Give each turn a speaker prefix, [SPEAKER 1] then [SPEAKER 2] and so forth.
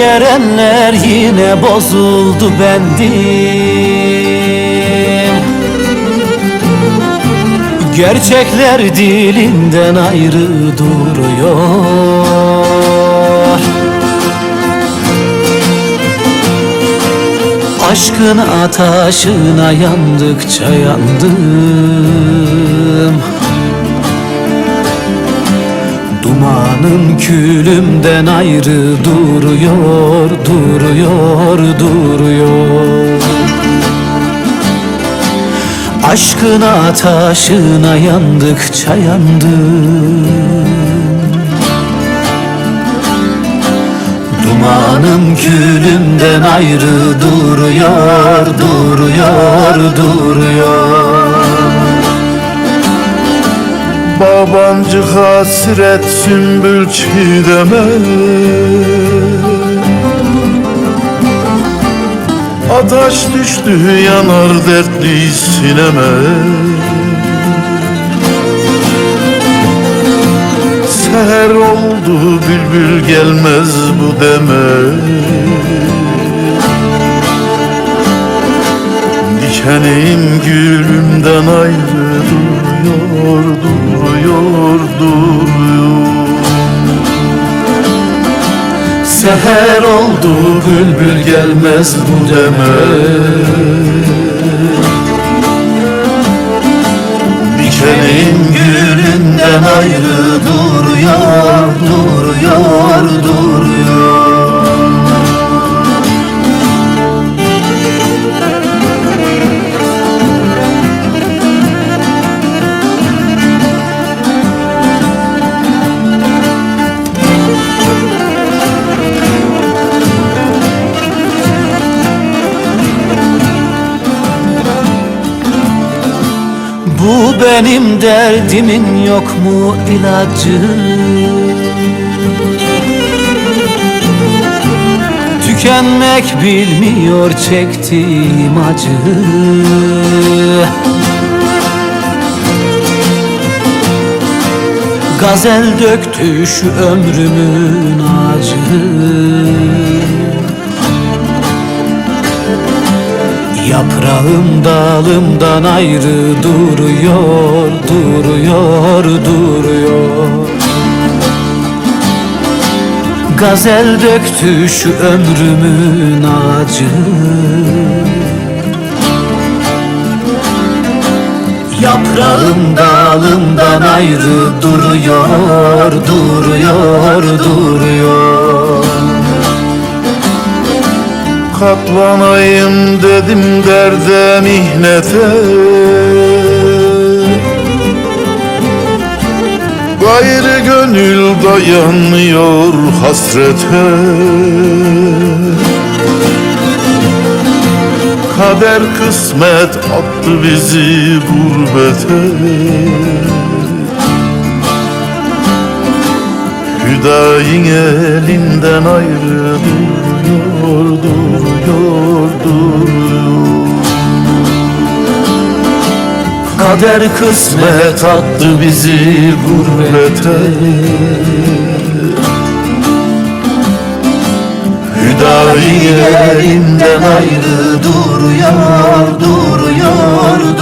[SPEAKER 1] erenler yine bozuldu bendim. Gerçekler dilinden ayrı duruyor. Aşkın ateşine yandıkça yandım Dumanın külümden ayrı duruyor, duruyor, duruyor. Aşkın ateşine yandıkça yandım Dumanın külümden ayrı duruyor, duruyor, duruyor
[SPEAKER 2] Babancı hasret sümbül çiğdeme. Ataş düştü yanar dertli sineme. Seher oldu bülbül gelmez bu deme. Dikenim gülümden ayrı duruyor, duruyor, duruyor
[SPEAKER 1] Seher oldu bülbül gelmez bu deme.
[SPEAKER 2] Dikenim
[SPEAKER 1] Gülünden ayrı duruyor, Bu benim derdimin yok mu ilacı? Tükenmek bilmiyor çektiğim acı Gazel döktü şu ömrümün acı Yaprağım dalımdan ayrı duruyor, duruyor, duruyor. Gazel döktü şu ömrümün acı Yaprağım dalımdan ayrı duruyor, duruyor, duruyor
[SPEAKER 2] Katlanayım dedim derde mihnete. Gayrı gönül dayanmıyor hasrete. Kader kısmet attı bizi gurbete. Hüdayin elinden ayrı duruyor, duruyor, duruyor
[SPEAKER 1] Kader kısmet attı bizi gurbete. Elinden ayrı duruyor, duruyor